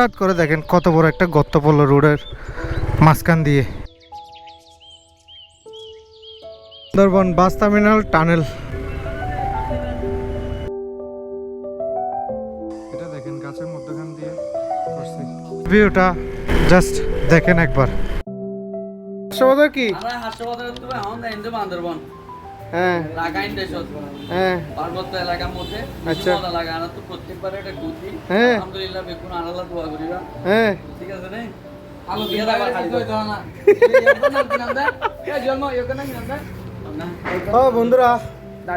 হঠাৎ করে দেখেন কত বড় একটা গর্ত পড়ল রোডের মাঝখান দিয়ে। Sundarban bus terminal, tunnel. এটা দেখেন গাছের মধ্যখান দিয়ে করছে ভিউটা জাস্ট দেখেন একবার। কি? তো বান্দরবন। হ্যাঁ। লাগাইন দেশ হ্যাঁ। পার্বত্য এলাকার মধ্যে আচ্ছা। লাগা আমরা তো প্রত্যেকবার এটা ঘুরছি হ্যাঁ। আলহামদুলিল্লাহ বেকুন আনালা দোয়া করিবা। হ্যাঁ। ঠিক আছে রে আলো দিয়ে দাও খালি ও বন্ধুরা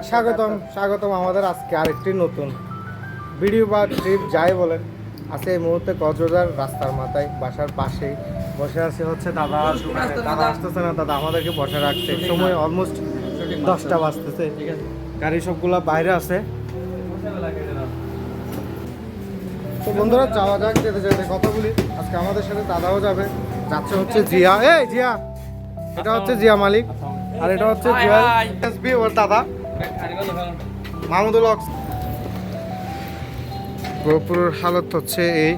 স্বাগতম স্বাগতম আমাদের আজকে আরেকটি নতুন ভিডিও বা ট্রিপ যাই বলেন। আছে এই মুহূর্তে কক্সবাজার রাস্তার মাথায় বাসার পাশেই বসে আছে হচ্ছে দাদা দাদা আসতেছে না দাদা আমাদেরকে বসে রাখছে। সময় অলমোস্ট দশটা বাজতেছে। গাড়ি সবগুলা বাইরে আছে। তো বন্ধুরা যাওয়া যাক যেতে যেতে কথা বলি। আজকে আমাদের সাথে দাদাও যাবে। যাচ্ছে হচ্ছে জিয়া। এই জিয়া। এটা হচ্ছে জিয়া মালিক। আর এটা হচ্ছে জিয়া. এসবি ওর দাদা। মাহমুদুল হক। গোপুরের হালত হচ্ছে এই।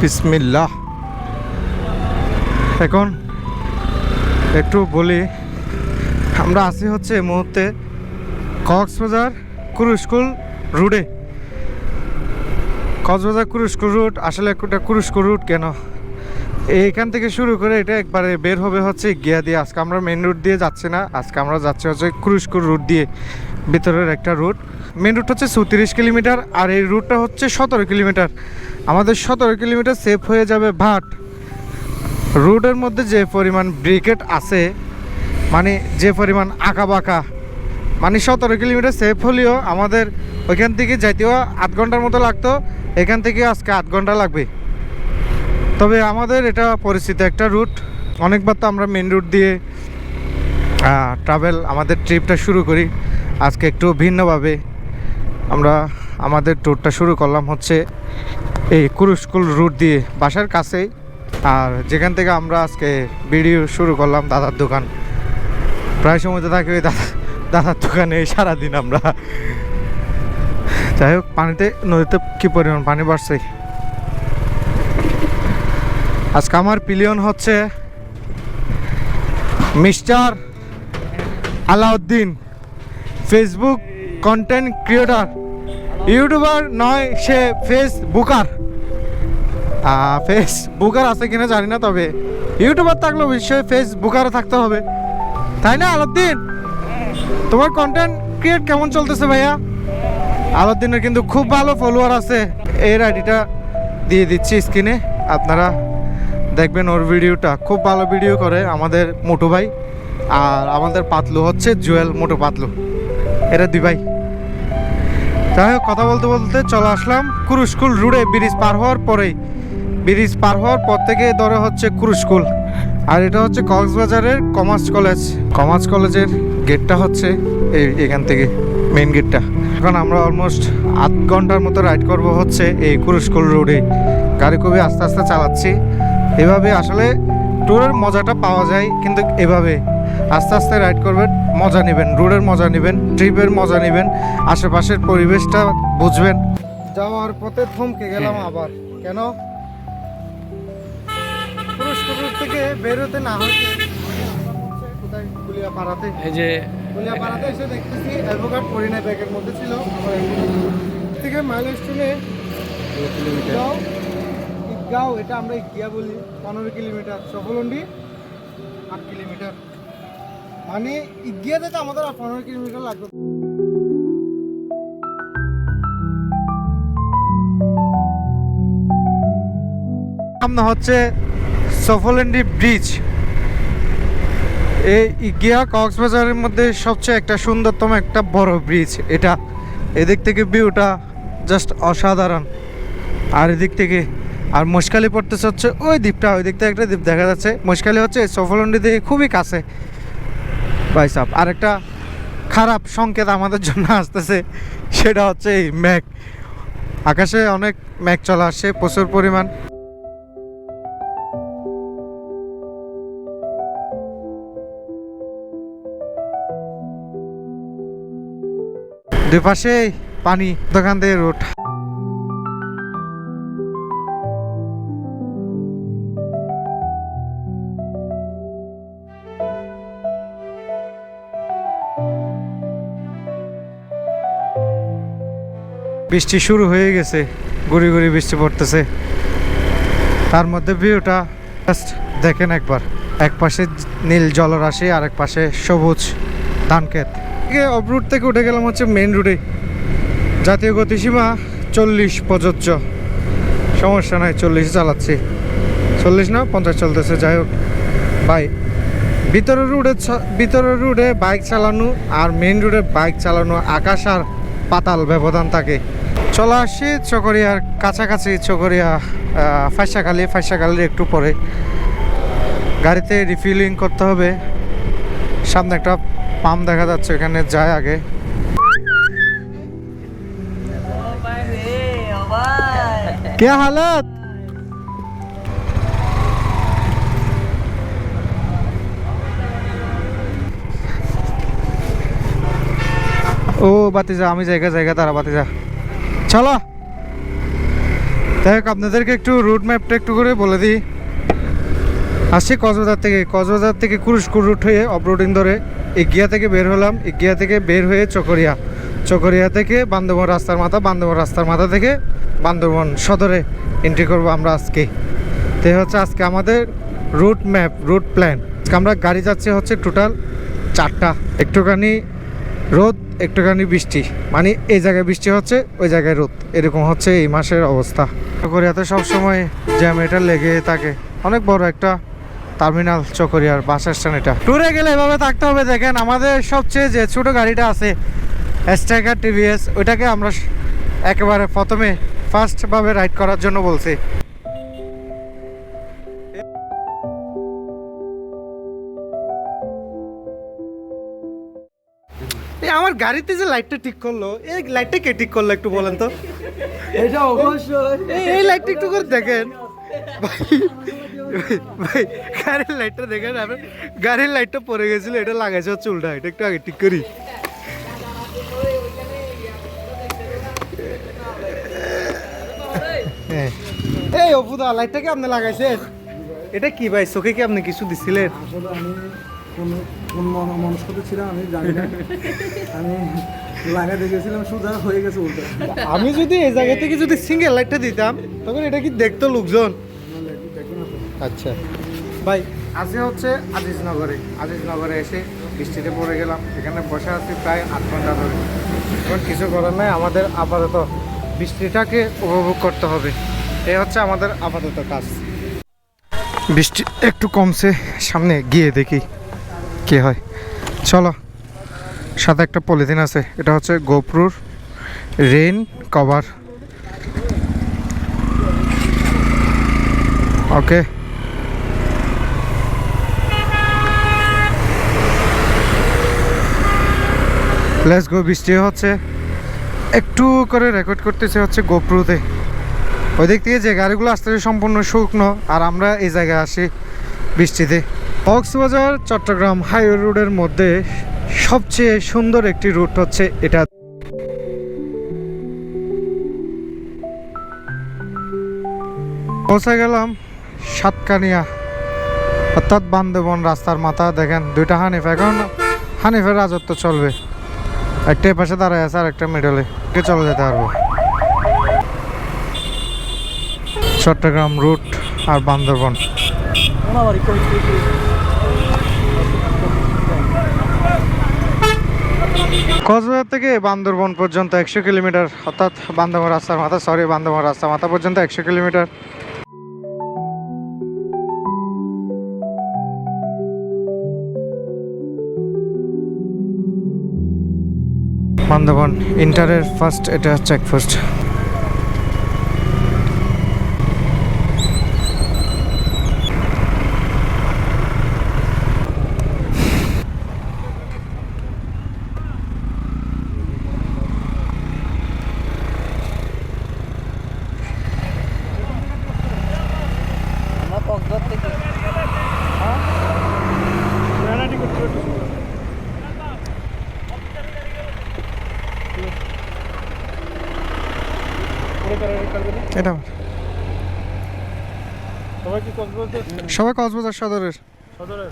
বিসমিল্লাহ। এখন একটু বলি, আমরা আছি হচ্ছে এই মুহূর্তে কক্সবাজার কুরুস্কুল রুটে। কক্সবাজার কুরুস্কুল রুট, আসলে একটা কুরুস্কুল রুট কেন? এইখান থেকে শুরু করে এটা একবারে বের হবে হচ্ছে গিয়া দিয়ে। আজকে আমরা মেন রুট দিয়ে যাচ্ছি না, আজকে আমরা যাচ্ছি হচ্ছে কুরুস্কুল রুট দিয়ে, ভিতরের একটা রুট। মেন রুট হচ্ছে চৌত্রিশ কিলোমিটার, আর এই রুটটা হচ্ছে সতেরো কিলোমিটার। আমাদের সতেরো কিলোমিটার সেফ হয়ে যাবে ভাট। রোডের মধ্যে যে পরিমাণ ব্রিকেট আছে মানে যে পরিমাণ আঁকা বাঁকা মানে সতেরো কিলোমিটার সেফ হলেও আমাদের ওইখান থেকে যাইতেও আধ ঘণ্টার মতো লাগতো, এখান থেকে আজকে আধ ঘণ্টা লাগবে। তবে আমাদের এটা পরিচিত একটা রুট, অনেকবার তো আমরা মেন রুট দিয়ে ট্রাভেল আমাদের ট্রিপটা শুরু করি। আজকে একটু ভিন্নভাবে আমরা আমাদের ট্যুরটা শুরু করলাম হচ্ছে এই কুরুস্কুল রুট দিয়ে, বাসার কাছেই। আর যেখান থেকে আমরা আজকে ভিডিও শুরু করলাম, দাদার দোকান। প্রায় সময় তো থাকি ওই দাদা দাদার দোকানে সারাদিন আমরা। যাই হোক, পানিতে, নদীতে কি পরিমাণ পানি বাড়ছে? আজকে আমার পিলিয়ন হচ্ছে mister Alauddin Facebook content creator YouTuber নয়, সে ফেসবুকার ফেসবুকার আছে কিনা জানি না, তবে ইউটিউবার থাকলেও নিশ্চয়ই ফেসবুকারও থাকতে হবে। তাই না, আলাউদ্দিন? তোমার কন্টেন্ট ক্রিয়েট কেমন চলতেছে ভাইয়া? আলাউদ্দিনের কিন্তু খুব ভালো ফলোয়ার আছে। এর আইডিটা দিয়ে দিচ্ছি স্ক্রিনে আপনারা দেখবেন ওর ভিডিওটা। খুব ভালো ভিডিও করে আমাদের মোটু ভাই। আর আমাদের পাতলু হচ্ছে জুয়েল মোটু পাতলু। এরা দুই ভাই। যাই হোক, কথা বলতে বলতে চলে আসলাম। কুরুস্কুল রুড়ে ব্রিজ পার হওয়ার পরেই ব্রিজ পার হওয়ার পর থেকে ধরে হচ্ছে কুরুস্কুল আর এটা হচ্ছে কক্সবাজারের কমার্স কলেজ কমার্স কলেজের গেটটা হচ্ছে এই এখান থেকে মেন গেটটা এখন আমরা অলমোস্ট আধ ঘণ্টার মতো রাইড করব হচ্ছে এই কুরুস্কুল রোডে গাড়ি খুবই আস্তে আস্তে চালাচ্ছি। এভাবে আসলে ট্যুরের মজাটা পাওয়া যায় কিন্তু এভাবে আস্তে আস্তে রাইড করবেন মজা নেবেন রোডের মজা নেবেন ট্রিপের মজা নেবেন আশেপাশের পরিবেশটা বুঝবেন। যাওয়ার পথে থমকে গেলাম আবার। কেন? থেকে বেরোতে না হইতে কোথায়? কুলিয়াপাড়াতে। এই যে কুলিয়াপাড়াতে এসে দেখতেছি অ্যাডভোকেট করিনা ব্যাগের মধ্যে ছিল। থেকে মাইলেজ টুনে যাও গাও এটা আমরা গিয়া বলি পনেরো কিলোমিটার সফলন্ডি আট কিলোমিটার। মানে ইগিয়া যেতে আমাদের আর পনেরো কিলোমিটার লাগবে সামনে হচ্ছে সফলেন্ডি ব্রিজ। এই গিয়া কক্সবাজারের মধ্যে সবচেয়ে একটা সুন্দরতম একটা বড় ব্রিজ। এটা এদিক থেকে ভিউটা জাস্ট অসাধারণ। আর এদিক থেকে আর মুশকালি পড়তেছে হচ্ছে ওই দ্বীপটা, ওই দিক থেকে একটা দ্বীপ দেখা যাচ্ছে। মুশকালি হচ্ছে সফলন্ডি থেকে খুবই কাছে। বাইসাপ আর একটা খারাপ সংকেত আমাদের জন্য আসতেছে, সেটা হচ্ছে এই ম্যাঘ আকাশে অনেক ম্যাঘ চলে আসছে প্রচুর পরিমাণ। দুই পাশেই পানি, দোকান দিয়ে রোড। বৃষ্টি শুরু হয়ে গেছে, গুড়ি গুড়ি বৃষ্টি পড়তেছে। তার মধ্যে ভিউটা জাস্ট দেখেন একবার। এক পাশে নীল জলরাশি আর এক পাশে সবুজ ধানক্ষেত। অফ রুট থেকে উঠে গেলাম হচ্ছে মেন রুটে জাতীয় গতিসীমা চল্লিশ প্রযোজ্য। সমস্যা নাই, চল্লিশ চালাচ্ছি। চল্লিশ না, পঞ্চাশ চলতেছে, যাই হোক। বাই ভিতরের রুটে ভিতরের রুটে বাইক চালানো আর মেন রুটে বাইক চালানো আকাশ আর পাতাল ব্যবধান থাকে। চলে আসছি চকরিয়ার কাছাকাছি, চকরিয়া ফাইসাখালি। ফাইসাখালির একটু পরে। গাড়িতে রিফিলিং করতে হবে। সামনে একটা পাম্প দেখা যাচ্ছে, এখানে যায় আগে। কে হালত? ও বাতি যা আমি জায়গা জায়গা, তারা বাতি যা চলো। দেখ, আপনাদেরকে একটু রুট ম্যাপটা একটু করে বলে দিই। আসছি কক্সবাজার থেকে। কক্সবাজার থেকে কুরুশকুর রুট হয়ে অফরোডিং ধরে। ইগিয়া থেকে বের হলাম, ইগিয়া থেকে বের হয়ে চকরিয়া। চকরিয়া থেকে বান্দরবন রাস্তার মাথা, বান্দরবন রাস্তার মাথা থেকে বান্দরবন সদরে এন্ট্রি করব আমরা আজকে। তো হচ্ছে আজকে আমাদের রুট ম্যাপ রুট প্ল্যান আজকে আমরা গাড়ি যাচ্ছে হচ্ছে টোটাল চারটা। একটুখানি রোদ, একটুখানি বৃষ্টি। মানে এই জায়গায় বৃষ্টি হচ্ছে, ওই জায়গায় রোদ। এরকম হচ্ছে এই মাসের অবস্থা। চকরিয়াতে সবসময় জ্যাম এটা লেগে থাকে। অনেক বড় একটা টার্মিনাল চকরিয়ার বাস স্ট্যান্ড এটা। ট্যুরে গেলে এভাবে থাকতে হবে দেখেন আমাদের সবচেয়ে যে ছোট গাড়িটা আছে স্ট্রাইকার টিভিএস ওইটাকে আমরা একেবারে প্রথমে ফার্স্টভাবে রাইড করার জন্য বলছি। এই আমার গাড়িতে যে লাইটটা ঠিক করল এই লাইটটা কে ঠিক করল একটু বলেন তো? এটা অবশ্যই। এই- এই লাইটটা একটু করে দেখেন। ভাই গাড়ির লাইটটা দেখেন আমি গাড়ির লাইটটা পড়ে গেছিল এটা লাগাইছে হচ্ছে উল্টা। এটা একটু আগে ঠিক করি। হ্যাঁ। এই অপুদা লাইটটা কি আপনি লাগাইছেন? এটা কি ভাই? চোখে কি আপনি কিছু দিছিলেন? কোন কোন মনস্কতে ছিলাম আমি জানি না। আমি লাগাতে গেছিলাম সুদা হয়ে গেছে উল্টা। আমি যদি এই জায়গা থেকে যদি সিঙ্গেল লাইটটা দিতাম তখন এটা কি দেখতো লোকজন। আচ্ছা। ভাই, আজকে হচ্ছে আজিজনগরে। আজিজনগরে এসে বৃষ্টিতে পড়ে গেলাম। এখানে বসে আছি প্রায় আট ঘণ্টা ধরে। এবার কিছু করার নাই, আমাদের আপাতত বৃষ্টিটাকে উপভোগ করতে হবে। এই হচ্ছে আমাদের আপাতত কাজ। বৃষ্টি একটু কমছে, সামনে গিয়ে দেখি কি হয়। চলো, সাথে একটা পলিথিন আছে। এটা হচ্ছে গোপ্রুর rain cover. Okay. Let's go বৃষ্টি হচ্ছে। একটু করে রেকর্ড করতেছে হচ্ছে গোপ্রুতে ওই দিক থেকে যে গাড়িগুলো আসতেছে সম্পূর্ণ শুকনো, আর আমরা এই জায়গায় আসি বৃষ্টিতে। কক্সবাজার, চট্টগ্রাম হাইওয়ে রোডের মধ্যে সবচেয়ে সুন্দর একটি রুট হচ্ছে এটা। পৌঁছে গেলাম সাতকানিয়া, অর্থাৎ বান্দরবন রাস্তার মাথা। দেখেন, দুইটা হানিফ। এখন হানিফের রাজত্ব চলবে। একটা পাশে দাঁড়ায় আছে আর একটা মিডলে চলে যেতে পারব। চট্টগ্রাম রুট আর বান্দরবন। কক্সবাজার থেকে বান্দরবন পর্যন্ত একশো কিলোমিটার, অর্থাৎ বান্দরবন রাস্তার মাথা সরি বান্দরবন রাস্তার মাথা পর্যন্ত একশো কিলোমিটার। বান্দরবন ইন্টারের ফার্স্ট এটা চেকপোস্ট আমরা কক্সবাজার থেকে এটা আমার। সবাই কি কক্সবাজার সবাই কক্সবাজার সদরের। সদরের।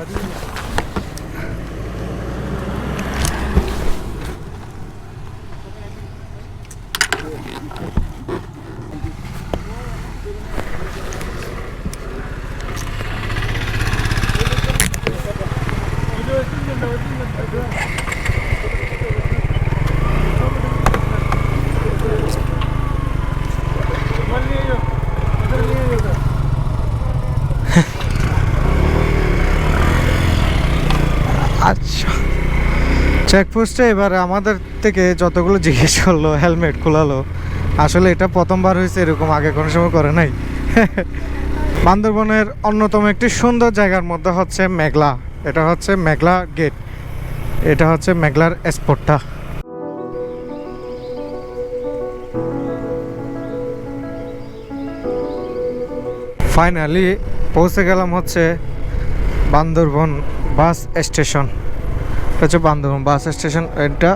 আচ্ছা চেকপোস্টে এবারে আমাদের থেকে যতগুলো জিজ্ঞেস করল হেলমেট খোলালো, আসলে এটা প্রথমবার হয়েছে, এরকম আগে কোনো সময় করে নাই। বান্দরবনের অন্যতম একটি সুন্দর জায়গার মধ্যে হচ্ছে মেঘলা। এটা হচ্ছে মেঘলা গেট এটা হচ্ছে মেঘলার স্পটটা ফাইনালি পৌঁছে গেলাম হচ্ছে বান্দরবন বাস স্টেশন এটা হচ্ছে বান্দরবন বাস স্টেশন, এটা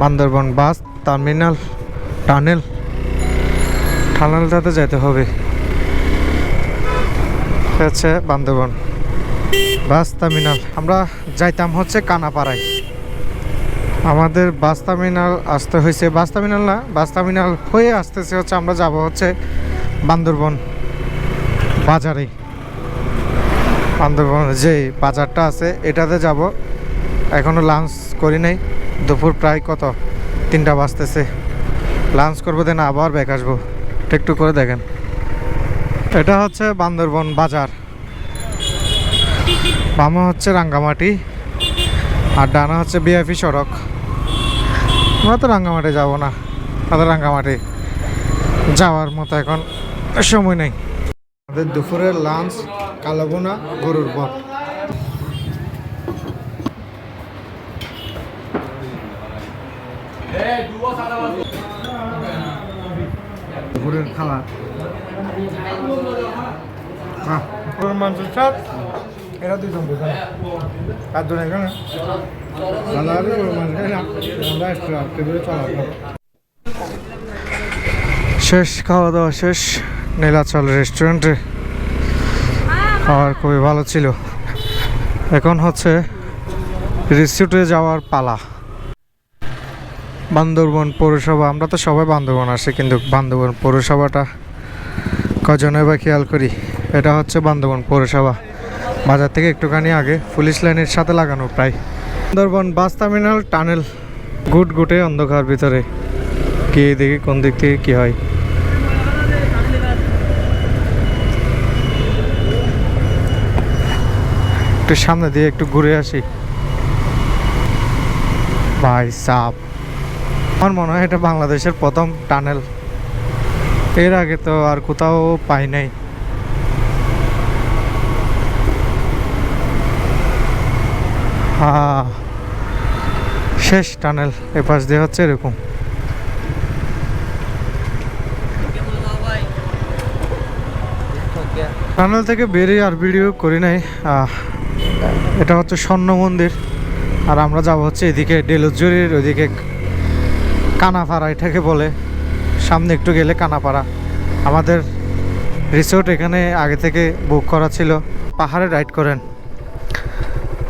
বান্দরবন বাস টার্মিনাল, টানেল। টানেলটাতে যেতে হবে। হচ্ছে বান্দরবন বাস টার্মিনাল। আমরা যাইতাম হচ্ছে কানাপাড়ায়। আমাদের বাস টার্মিনাল আসতে হয়েছে, বাস টার্মিনাল না, বাস টার্মিনাল হয়ে আসতেছে হচ্ছে আমরা যাব হচ্ছে বান্দরবন বাজারে। বান্দরবন যে বাজারটা আছে, এটাতে যাব। এখনও লাঞ্চ করি নাই। দুপুর প্রায় কত? তিনটা বাজতেছে। লাঞ্চ করব দেন আবার ব্যাক আসব। একটু করে দেখেন। এটা হচ্ছে বান্দরবন বাজার। বামে হচ্ছে রাঙ্গামাটি। আর ডানা হচ্ছে বিআইপি সড়ক। আমরা তো রাঙ্গামাটি যাব না। তাদের রাঙ্গামাটি যাওয়ার মতো এখন সময় নেই। আমাদের দুপুরের লাঞ্চ কালাবোনা গরুর বট খাবার গরুর মাংসের সাথ এরা দুজন বোঝা চারজন এখানে দাদা আলু গরুর মাংস খাই আমরা এক্সট্রা টেবিলে চলা শেষ খাওয়া দাওয়া শেষ। নীলাচল রেস্টুরেন্টে খাবার খুবই ভালো ছিল। এখন হচ্ছে রিসিউটে যাওয়ার পালা। বান্দরবন পৌরসভা, আমরা তো সবাই বান্দরবন আসি, কিন্তু বান্দরবন পৌরসভাটা কজনে বা খেয়াল করি? এটা হচ্ছে বান্দরবন পৌরসভা। বাজার থেকে একটুখানি আগে পুলিশ লাইনের সাথে লাগানো প্রায়। বান্দরবন বাস টার্মিনাল, টানেল গুট গুটে অন্ধকার ভিতরে। গিয়ে দেখি কোন দিক থেকে কী হয়? একটু সামনে দিয়ে একটু ঘুরে আসি। ভাই সাপ আমার মনে হয় এটা বাংলাদেশের প্রথম টানেল। এর আগে তো আর কোথাও পাই নাই। হ্যাঁ শেষ টানেল এপাশ দিয়ে হচ্ছে এরকম। টানেল থেকে বেরিয়ে আর ভিডিও করি নাই। এটা হচ্ছে স্বর্ণ মন্দির। আর আমরা যাব হচ্ছে এদিকে ডেলুজুরির ওইদিকে কানাপাড়া, এটাকে বলে। সামনে একটু গেলে কানাপাড়া। আমাদের রিসোর্ট এখানে আগে থেকে বুক করা ছিল। পাহাড়ে রাইড করেন।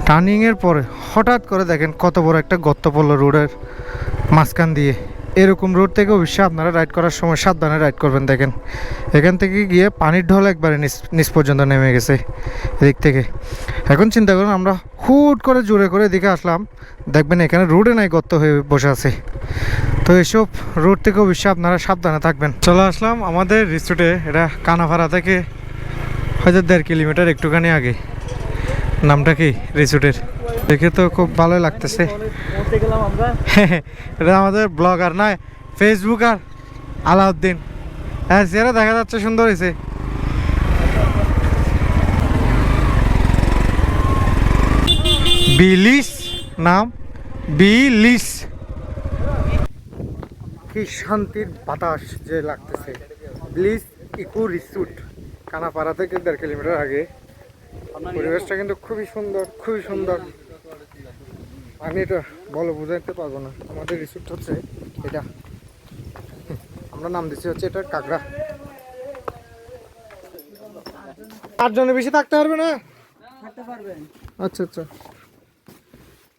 টার্নিংয়ের পরে হঠাৎ করে দেখেন কত বড় একটা গর্ত পড়ল রোডের মাঝখান দিয়ে। এরকম রোড থেকে অবশ্যই আপনারা রাইড করার সময় সাবধানে রাইড করবেন, দেখেন। এখান থেকে গিয়ে পানির ঢল একবারে নিচ পর্যন্ত নেমে গেছে, এদিক থেকে। এখন চিন্তা করুন, আমরা হুট করে জোরে করে এদিকে আসলাম। দেখবেন এখানে রোডে নাই, গর্ত হয়ে বসে আছে। তো এসব রোড থেকে অবশ্যই আপনারা সাবধানে থাকবেন। চলে আসলাম আমাদের রিসোর্টে এটা কানাভাড়া থেকে হয়তো দেড় কিলোমিটার একটুখানি আগে। নামটা কি? রিসোর্টের। দেখে তো খুব ভালোই লাগতেছে। এটা আমাদের ব্লগার নয় ফেসবুকার আলাউদ্দিন। হ্যাঁ সেরা দেখা যাচ্ছে, সুন্দর হয়েছে বিলিস নাম, বিলিস। কি শান্তির বাতাস যে লাগতেছে। ব্লিস ইকো রিসুট কানাপাড়া থেকে দেড় কিলোমিটার আগে। পরিবেশটা কিন্তু খুবই সুন্দর খুবই সুন্দর। আমি এটা বলো বুঝাইতে পারব না। আমাদের রিসোর্ট হচ্ছে এটা। আমরা নাম দিচ্ছি হচ্ছে এটা কাকড়া। আটজনের বেশি থাকতে পারবে না? আচ্ছা আচ্ছা।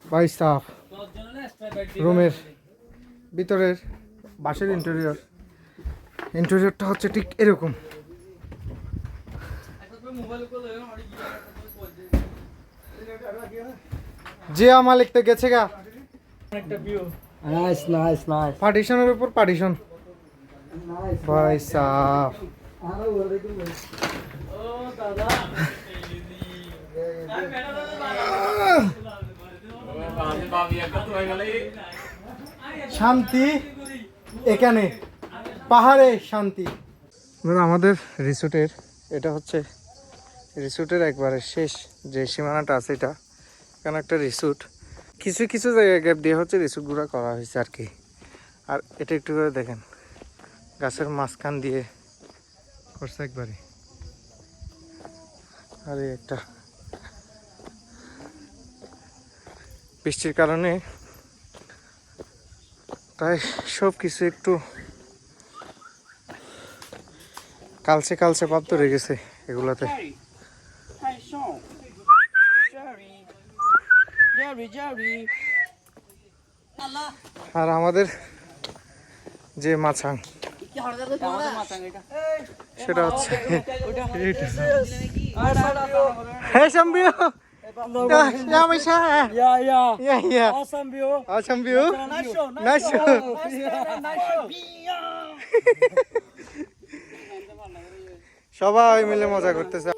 ভাই সাফ। রুমের ভিতরের বাসের ইন্টেরিয়র ইন্টেরিয়রটা হচ্ছে ঠিক এরকম। জিয়া মালিক তো গেছে গা। নাইস নাইস নাইস পার্টিশনের উপর পার্টিশন ভাই সাফ শান্তি এখানে পাহাড়ে শান্তি। আমাদের রিসোর্টের এটা হচ্ছে রিসোর্টের একবারে শেষ যে সীমানাটা আছে এটা। এখানে একটা রিসোর্ট কিছু কিছু জায়গায় গ্যাপ দিয়ে হচ্ছে রিসোর্টগুলো করা হয়েছে আর কি। আর এটা একটু করে দেখেন। গাছের মাঝখান দিয়ে করছে একবারে। আর একটা। বৃষ্টির কারণে তাই সব কিছু একটু কালচে কালচে ভাব ধরে গেছে এগুলাতে। আর আমাদের যে মাছাং। সেটা হচ্ছে হ্যাঁ. ইয়া ইয়া. সবাই মিলে মজা করতেছে।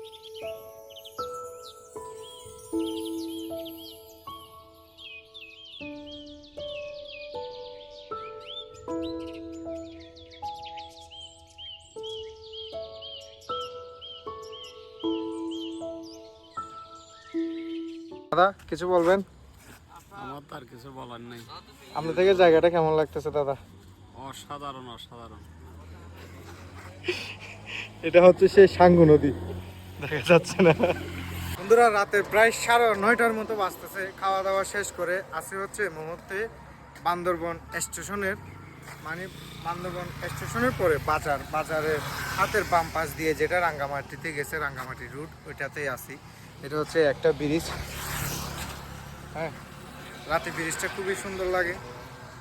দাদা কিছু বলবেন? আমার তো আর কিছু বলার নেই। আপনার থেকে জায়গাটা কেমন লাগতেছে দাদা? অসাধারণ অসাধারণ। এটা হচ্ছে সেই সাঙ্গু নদী। দেখা যাচ্ছে না। বন্ধুরা রাতে প্রায় সাড়ে নয়টার মতো বাজতেছে। খাওয়া দাওয়া শেষ করে আসি হচ্ছে মুহূর্তে বান্দরবন স্টেশনের। মানে বান্দরবন স্টেশনের পরে বাজার। বাজারের হাতের বাম পাশ দিয়ে যেটা রাঙ্গামাটিতে গেছে রাঙ্গামাটি রুট ওইটাতেই আসি। এটা হচ্ছে একটা ব্রিজ। হ্যাঁ রাতে ব্রিজটা খুবই সুন্দর লাগে।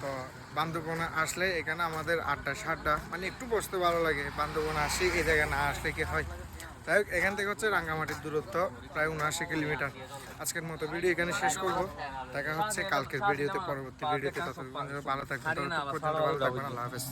তো বান্দরবনে আসলে এখানে আমাদের আড্ডা সাড্ডা মানে একটু বসতে ভালো লাগে। বান্দরবনে আসি এই জায়গায় না আসলে কি হয়? তাই হোক, এখান থেকে হচ্ছে রাঙ্গামাটির দূরত্ব প্রায় উনআশি কিলোমিটার। আজকের মতো ভিডিও এখানে শেষ করব। দেখা হচ্ছে কালকের ভিডিওতে পরবর্তী ভিডিওতে। ভালো থাকবেন ভালো থাকবেন আল্লাহ হাফেজ।